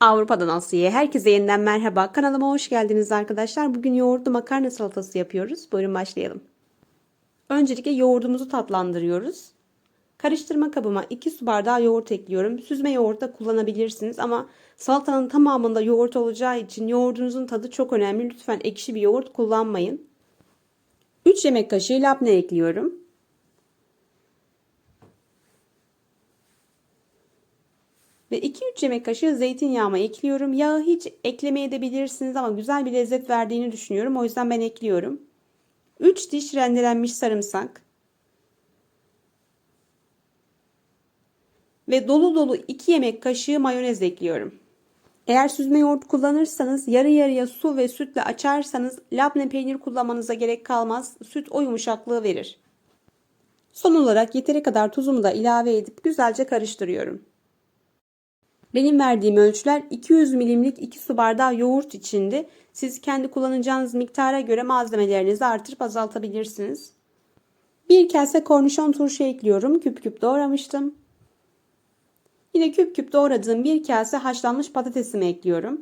Avrupa'dan Asya'ya herkese yeniden merhaba. Kanalıma hoş geldiniz arkadaşlar. Bugün yoğurtlu makarna salatası yapıyoruz. Buyurun başlayalım. Öncelikle yoğurdumuzu tatlandırıyoruz. Karıştırma kabıma 2 su bardağı yoğurt ekliyorum. Süzme yoğurt da kullanabilirsiniz ama salatanın tamamında yoğurt olacağı için yoğurdunuzun tadı çok önemli. Lütfen ekşi bir yoğurt kullanmayın. 3 yemek kaşığı labne ekliyorum. Ve 2-3 yemek kaşığı zeytinyağımı ekliyorum. Yağı hiç eklemeye de bilirsiniz ama güzel bir lezzet verdiğini düşünüyorum. O yüzden ben ekliyorum. 3 diş rendelenmiş sarımsak. Ve dolu dolu 2 yemek kaşığı mayonez ekliyorum. Eğer süzme yoğurt kullanırsanız yarı yarıya su ve sütle açarsanız labne peynir kullanmanıza gerek kalmaz. Süt o yumuşaklığı verir. Son olarak yeteri kadar tuzumu da ilave edip güzelce karıştırıyorum. Benim verdiğim ölçüler 200 milimlik 2 su bardağı yoğurt içindi. Siz kendi kullanacağınız miktara göre malzemelerinizi artırıp azaltabilirsiniz. Bir kase kornişon turşu ekliyorum. Küp küp doğramıştım. Yine küp küp doğradığım bir kase haşlanmış patatesimi ekliyorum.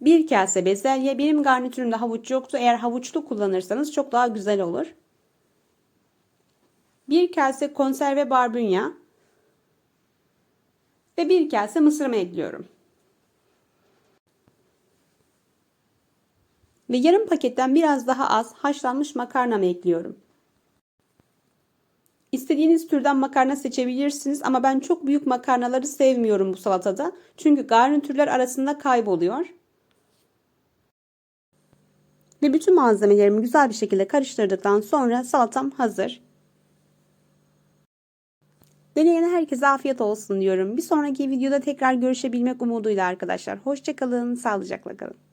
Bir kase bezelye. Benim garnitürümde havuç yoktu. Eğer havuçlu kullanırsanız çok daha güzel olur. Bir kase konserve barbunya ve bir kase mısırımı ekliyorum. Ve yarım paketten biraz daha az haşlanmış makarnamı ekliyorum. İstediğiniz türden makarna seçebilirsiniz ama ben çok büyük makarnaları sevmiyorum bu salatada. Çünkü garnitürler arasında kayboluyor. Ve bütün malzemelerimi güzel bir şekilde karıştırdıktan sonra salatam hazır. Deneyene herkese afiyet olsun diyorum. Bir sonraki videoda tekrar görüşebilmek umuduyla arkadaşlar. Hoşçakalın, sağlıcakla kalın.